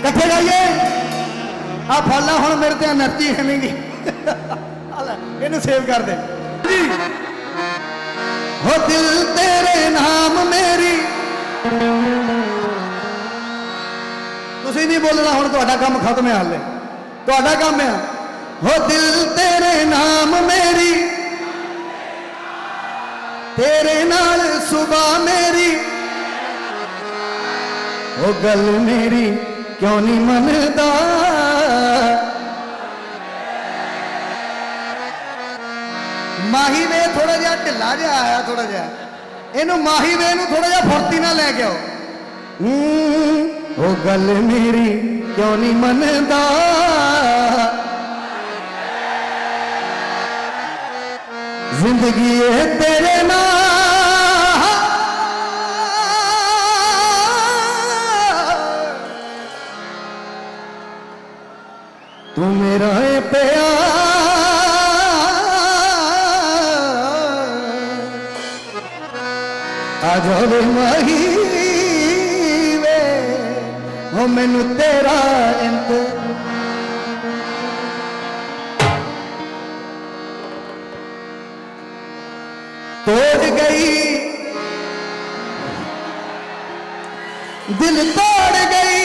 ਇਕੱਠੇ ਜਾਈਏ। ਆ ਫਾਲਾ ਹੁਣ ਮੇਰੇ ਤੇ એનર્ਜੀ ਹੈ ਨਹੀਂਗੀ ਇਹਨੂੰ ਸੇਵ ਕਰ ਦੇ। ਜੀ। ਹੋ ਦਿਲ ਤੇਰੇ ਨਾਮ ਮੇਰੀ। ਤੁਸੀਂ ਨਹੀਂ ਬੋਲਣਾ, ਹੁਣ ਤੁਹਾਡਾ ਕੰਮ ਖਤਮ ਹੈ ਹਾਲੇ। ਤੁਹਾਡਾ ਕੰਮ ਹੈ। ਹੋ ਦਿਲ ਤੇਰੇ ਨਾਮ ਮੇਰੀ। ਤੇਰੇ ਨਾਲ ਸੁਬਾ ਮੇਰੀ। ਉਹ ਗੱਲ ਮੇਰੀ। ਕਿਉਂ ਨਹੀਂ ਮੰਨਦਾ? ਮਾਹੀ ਵੇ ਥੋੜਾ ਜਿਹਾ ਢਿੱਲਾ ਜਿਹਾ ਆਇਆ ਥੋੜਾ ਜਿਹਾ। ਇਹਨੂੰ ਮਾਹੀ ਵੇ ਨੂੰ ਥੋੜਾ ਜਿਹਾ ਫੁਰਤੀ ਨਾਲ ਲੈ ਕੇ ਆਓ। ਉਹ ਗੱਲ ਮੇਰੀ ਕਿਉਂ ਨਹੀਂ ਮੰਨਦਾ? ਜ਼ਿੰਦਗੀ ਇਹ ਤੇਰੇ ਨਾਲ। ਤੂੰ ਮੇਰਾ ਏ ਪਿਆਰ। ਆ ਜਾਵੇ ਮਾਹੀ ਵੇ ਹੋ ਮੈਨੂੰ ਤੇਰਾ ਇੰਤ ਤੋੜ ਗਈ। ਦਿਲ ਤੋੜ ਗਈ।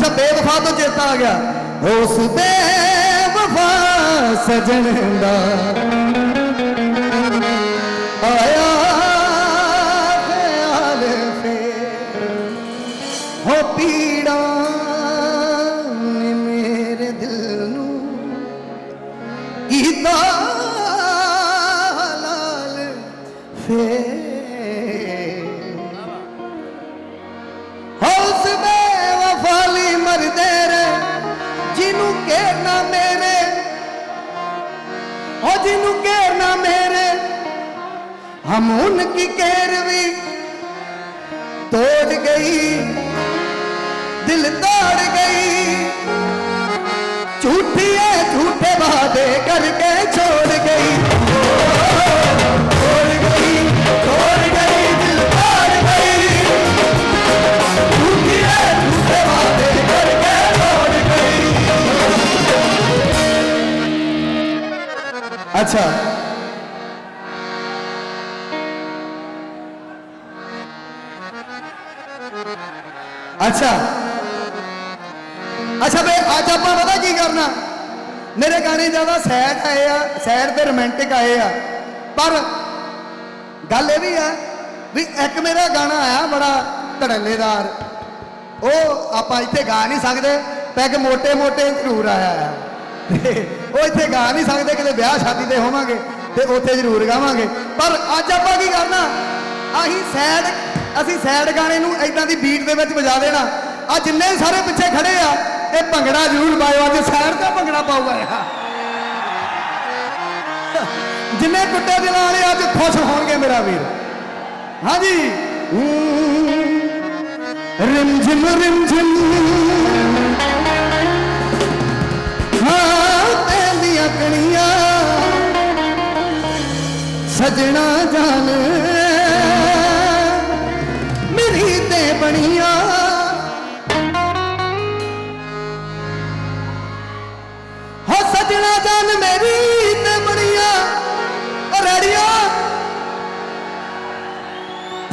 ਅਸਾਂ ਬੇਵਫਾ ਤੋਂ ਚੇਤਾ ਆ ਗਿਆ। ਉਸ ਬੇਵਫਾ ਸਜਣ ਦਾ ਹਮ ਉਨਕੀ ਕਹਿਰਵੀ ਤੋੜ ਗਈ ਦਿਲ ਤੋੜ ਗਈ ਝੂਠੀਏ ਝੂਠੇ ਵਾਦੇ ਕਰਕੇ ਛੋੜ ਗਈ ਤੋੜ ਗਈ ਤੋੜ ਗਈ ਦਿਲ ਤੋੜ ਗਈ ਝੂਠੀਏ ਝੂਠੇ ਵਾਦੇ ਕਰਕੇ ਛੋੜ ਗਈ ਅੱਛਾ ਅੱਛਾ। ਅੱਛਾ ਬਈ, ਅੱਜ ਆਪਾਂ ਪਤਾ ਕੀ ਕਰਨਾ? ਮੇਰੇ ਗਾਣੇ ਜ਼ਿਆਦਾ ਸੈਡ ਆਏ ਆ, ਸੈਡ ਤੇ ਰੋਮਾਂਟਿਕ ਆਏ ਆ। ਪਰ ਗੱਲ ਇਹ ਵੀ ਆ ਵੀ ਇੱਕ ਮੇਰਾ ਗਾਣਾ ਆਇਆ ਬੜਾ ਧੜੱਲੇਦਾਰ। ਉਹ ਆਪਾਂ ਇੱਥੇ ਗਾ ਨਹੀਂ ਸਕਦੇ ਪੈਗ ਮੋٹے ਮੋٹے ਜ਼ਰੂਰ ਆਇਆ ਆ। ਉਹ ਇੱਥੇ ਗਾ ਨਹੀਂ ਸਕਦੇ, ਕਿਤੇ ਵਿਆਹ ਸ਼ਾਦੀ ਤੇ ਹੋਵਾਂਗੇ ਤੇ ਉੱਥੇ ਜ਼ਰੂਰ ਗਾਵਾਂਗੇ। ਪਰ ਅੱਜ ਆਪਾਂ ਕੀ ਕਰਨਾ? ਆਹੀ ਸੈਡ ਅਸੀਂ ਸੈਡ ਗਾਣੇ ਨੂੰ ਇਦਾਂ ਦੀ ਬੀਟ ਦੇ ਵਿੱਚ ਵਜਾ ਦੇਣਾ। ਆ ਜਿੰਨੇ ਸਾਰੇ ਪਿੱਛੇ ਖੜੇ ਆ, ਇਹ ਭੰਗੜਾ ਜ਼ਰੂਰ ਪਾਇਓ। ਅੱਜ ਸੈਡ ਤੇ ਭੰਗੜਾ ਪਾਊਗਾ ਯਾਰ ਜਿੰਨੇ ਕੁੱਟੇ ਦਿਲਾਂ ਵਾਲੇ ਅੱਜ ਖੁਸ਼ ਹੋਣਗੇ ਮੇਰਾ ਵੀਰ। ਹਾਂਜੀ। ਰਿਮ ਝਿਮ ਹਾਂ ਤੇਂਦੀਆਂ ਕਣੀਆਂ ਸਜਣਾ ਜਾਨ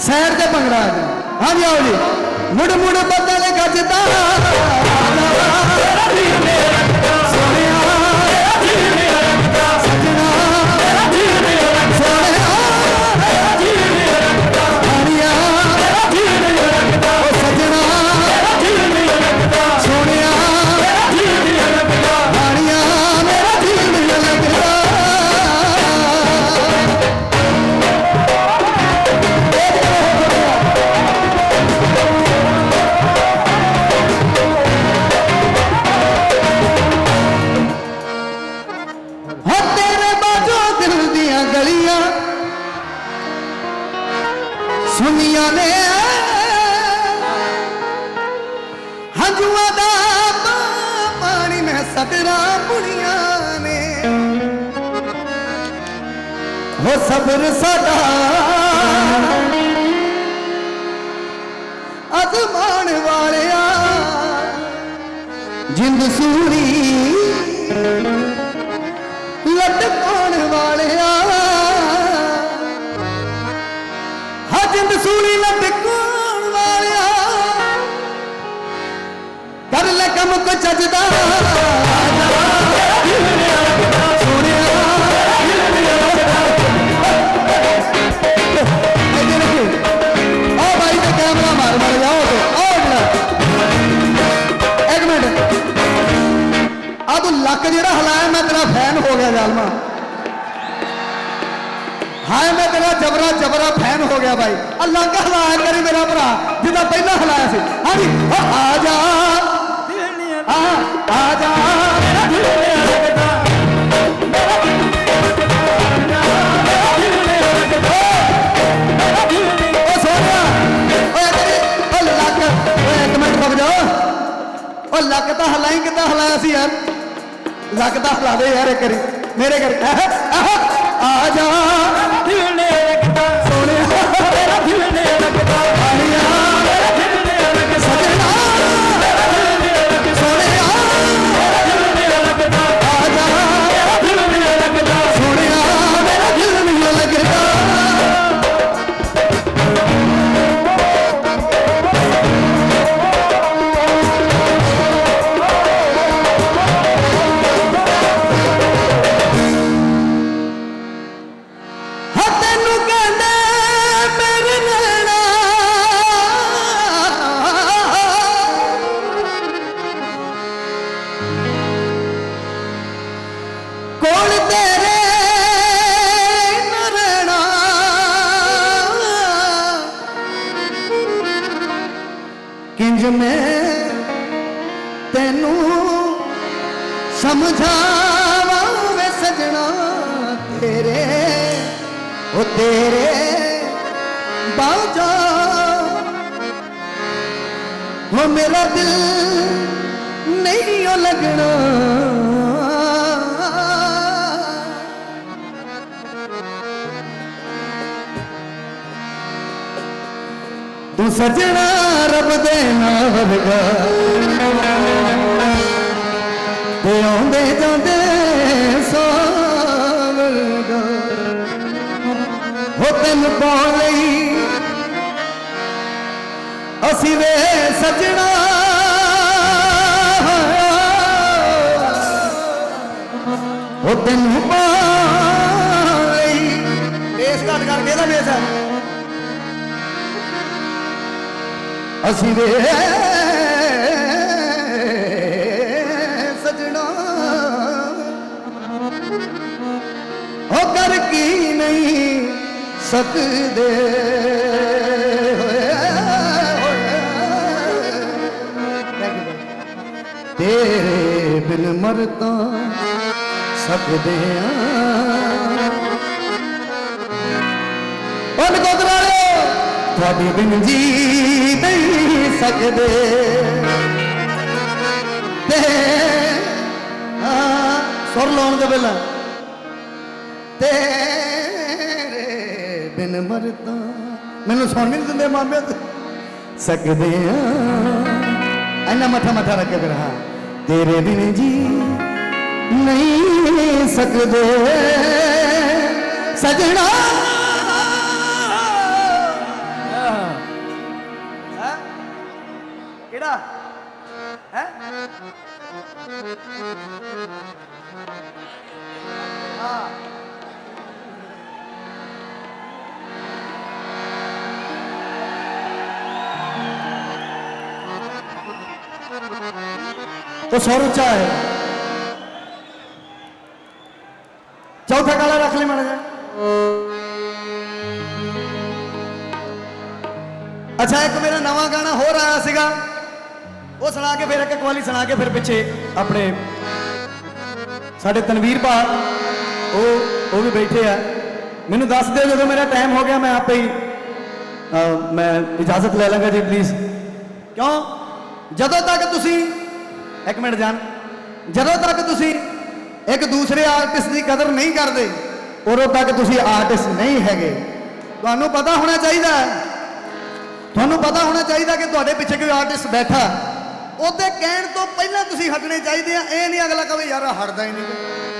ਸੈਰ ਤੇ ਭੰਗੜਾ ਆ ਜਾ ਹਾਂਜੀ ਆਓ ਜੀ। ਮੁੜ ਮੁੜ ਬਦਲ ਗੱਜਦਾ। ਸੋਹਣਿਆ ਸੁਨੀਆਂ ਨੇ। ਹੰਝੂਆਂ ਦਾ ਪਾਣੀ ਮੈਂ ਸਤਰਾ ਪੁਣੀਆਂ ਨੇ। ਹੋ ਸਬਰ ਸਦਾ ਅਜ਼ਮਾਨ ਵਾਲਿਆ, ਜਿੰਦ ਸੂਰੀ ਜਿੰਦ ਸੂਰੀ ਲਟਕਾਉਣ ਵਾਲਿਆ। ਕਰ ਲੈ ਕੰਮ ਕੋ ਚੱਜਦਾ। ਗਿਆ ਭਾਈ। ਆ ਲੱਕ ਹਲਾਇਆ ਕਰੀ ਮੇਰਾ ਭਰਾ ਜਿੱਦਾਂ ਪਹਿਲਾਂ ਹਲਾਇਆ ਸੀ। ਹਾਂਜੀ ਆ ਜਾ। ਆ ਆ ਜਾ। ਓ ਸੋਹਣਿਆ ਓਏ ਲੱਕ ਇੱਕ ਮਿੰਟ ਰੁਕ ਜਾ। ਓ ਲੱਕ ਤਾਂ ਹਲਾਈ ਕਿੱਦਾਂ ਹਲਾਇਆ ਸੀ ਯਾਰ? ਲੱਕ ਤਾਂ ਹਲਾ ਦੇ ਯਾਰ ਇੱਕ ਵਾਰੀ। ਮੇਰੇ ਘਰ ਆ ਜਾ। ਮੈਂ ਤੈਨੂੰ ਸਮਝਾਵਾਂ ਵੇ ਸਜਣਾ ਤੇਰੇ, ਉਹ ਤੇਰੇ ਬਾਜਾ ਹੋ ਮੇਰਾ ਦਿਲ ਨਹੀਂ ਉਹ ਲੱਗਣਾ। ਤੂੰ ਸਜਣਾ ਰੱਬ ਦੇ ਨਾਲ ਵਰਗਾ ਤੇ ਆਉਂਦੇ ਜਾਂਦੇ ਸਾਵਰਗਾ ਹੋ ਤੈਨੂੰ ਪਾਉਣ ਲਈ ਅਸੀਂ ਵੇ ਸਜਣਾ। ਹੋ ਤੈਨੂੰ ਅਸੀਂ ਵੇ ਸਜਣਾ। ਹੋ ਕਰ ਕੀ ਨਹੀਂ ਸਕਦੇ? ਹੋਏ ਤੇਰੇ ਬਿਨ ਮਰ ਤਾਂ ਸਕਦੇ ਆ। ਤੁਹਾਡੇ ਬਿਨ ਜੀ ਨਹੀਂ ਸਕਦੇ। ਤੇ, ਆ, ਸੁਰ ਲਾਉਣ ਦੇ ਪਹਿਲਾਂ। ਤੇਰੇ ਬਿਨ ਮਰਦਾ, ਮੈਨੂੰ ਸੁਣ ਨਹੀਂ ਦਿੰਦੇ ਮਾਮੇ ਤੇ। ਸਕਦੇ ਆ। ਅੰਨਾ ਮੱਥਾ ਮੱਥਾ ਰੱਖ ਕੇ ਫਿਰ ਤੇਰੇ ਬਿਨ ਜੀ ਨਹੀਂ ਸਕਦੇ। ਸਜਣਾ ਹੈ? ਹਾਂ। ਉਹ ਸੁਰ ਉੱਚਾ ਹੈ। ਚੌਥਾ ਕਾਲਾ ਰੱਖ ਲੈ ਮਾੜਾ ਜਿਹਾ। ਅੱਛਾ, ਇੱਕ ਮੇਰਾ ਨਵਾਂ ਗਾਣਾ ਹੋਰ ਆਇਆ ਸੀਗਾ। ਉਹ ਸੁਣਾ ਕੇ ਫਿਰ ਇੱਕ ਕਵਾਲੀ ਸੁਣਾ ਕੇ ਫਿਰ ਪਿੱਛੇ ਆਪਣੇ ਸਾਡੇ ਤਨਵੀਰ ਭਾ, ਉਹ ਉਹ ਵੀ ਬੈਠੇ ਆ। ਮੈਨੂੰ ਦੱਸ ਦਿਓ ਜਦੋਂ ਮੇਰਾ ਟਾਈਮ ਹੋ ਗਿਆ, ਮੈਂ ਆਪੇ ਹੀ ਮੈਂ ਇਜਾਜ਼ਤ ਲੈ ਲਾਂਗਾ ਜੀ ਪਲੀਜ਼ ਕਿਉਂ? ਜਦੋਂ ਤੱਕ ਤੁਸੀਂ, ਇੱਕ ਮਿੰਟ ਜਾਨ, ਜਦੋਂ ਤੱਕ ਤੁਸੀਂ ਇੱਕ ਦੂਸਰੇ ਆਰਟਿਸਟ ਦੀ ਕਦਰ ਨਹੀਂ ਕਰਦੇ, ਉਦੋਂ ਤੱਕ ਤੁਸੀਂ ਆਰਟਿਸਟ ਨਹੀਂ ਹੈਗੇ। ਤੁਹਾਨੂੰ ਪਤਾ ਹੋਣਾ ਚਾਹੀਦਾ ਤੁਹਾਨੂੰ ਪਤਾ ਹੋਣਾ ਚਾਹੀਦਾ ਕਿ ਤੁਹਾਡੇ ਪਿੱਛੇ ਕੋਈ ਆਰਟਿਸਟ ਬੈਠਾ। ਉਹਦੇ ਕਹਿਣ ਤੋਂ ਪਹਿਲਾਂ ਤੁਸੀਂ ਹਟਣੇ ਚਾਹੀਦੇ ਆ। ਇਹ ਨਹੀਂ ਅਗਲਾ ਕਵੇ, ਯਾਰ ਹਟਦਾ ਹੀ ਨਹੀਂ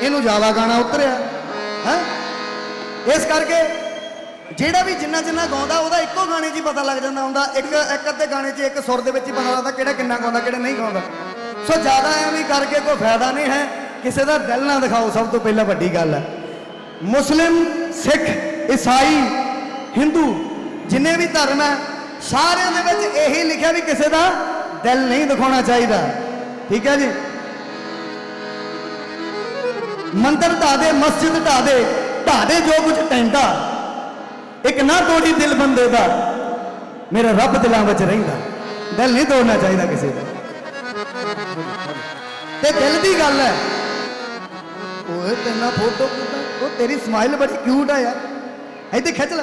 ਇਹਨੂੰ ਜ਼ਿਆਦਾ ਗਾਣਾ ਉਤਰਿਆ। ਹੈ? ਇਸ ਕਰਕੇ ਜਿਹੜਾ ਵੀ ਜਿੰਨਾ ਜਿੰਨਾ ਗਾਉਂਦਾ, ਉਹਦਾ ਇੱਕੋ ਗਾਣੇ 'ਚ ਹੀ ਪਤਾ ਲੱਗ ਜਾਂਦਾ ਹੁੰਦਾ। ਇੱਕ ਇੱਕ ਅੱਧੇ ਗਾਣੇ 'ਚ ਇੱਕ ਸੁਰ ਦੇ ਵਿੱਚ ਹੀ ਪਤਾ ਲੱਗਦਾ ਕਿਹੜਾ ਕਿੰਨਾ ਗਾਉਂਦਾ, ਕਿਹੜਾ ਨਹੀਂ ਗਾਉਂਦਾ। ਸੋ ਜ਼ਿਆਦਾ ਐਵੇਂ ਕਰਕੇ ਕੋਈ ਫਾਇਦਾ ਨਹੀਂ ਹੈ। ਕਿਸੇ ਦਾ ਦਿਲ ਨਾ ਦਿਖਾਓ, ਸਭ ਤੋਂ ਪਹਿਲਾਂ ਵੱਡੀ ਗੱਲ ਹੈ। ਮੁਸਲਿਮ, ਸਿੱਖ, ਈਸਾਈ, ਹਿੰਦੂ ਜਿੰਨੇ ਵੀ ਧਰਮ ਹੈ, ਸਾਰਿਆਂ ਦੇ ਵਿੱਚ ਇਹੀ ਲਿਖਿਆ ਵੀ ਕਿਸੇ ਦਾ ਦਿਲ ਨਹੀਂ ਦਿਖਾਉਣਾ ਚਾਹੀਦਾ। ਠੀਕ ਹੈ ਜੀ? ਮੰਦਰ ਢਾ ਦੇ, ਮਸਜਿਦ ਢਾ ਦੇ ਢਾ ਦੇ ਜੋ ਕੁਝ ਟੈਂਦਾ ਇੱਕ ਨਾ ਤੋੜੀ ਦਿਲ ਬੰਦੇ ਦਾ। ਮੇਰਾ ਰੱਬ ਦਿਲਾਂ ਵਿੱਚ ਰਹਿੰਦਾ। ਦਿਲ ਨਹੀਂ ਤੋੜਨਾ ਚਾਹੀਦਾ ਕਿਸੇ ਦਾ। ਤੇ ਦਿਲ ਦੀ ਗੱਲ ਹੈ। ਓਏ ਤੇਨਾ ਫੋਟੋ ਉਹ ਤੇਰੀ ਸਮਾਈਲ ਬੜੀ ਕਿਊਟ ਆ ਯਾਰ। ਇੱਥੇ ਖਿੱਚ ਲੈ।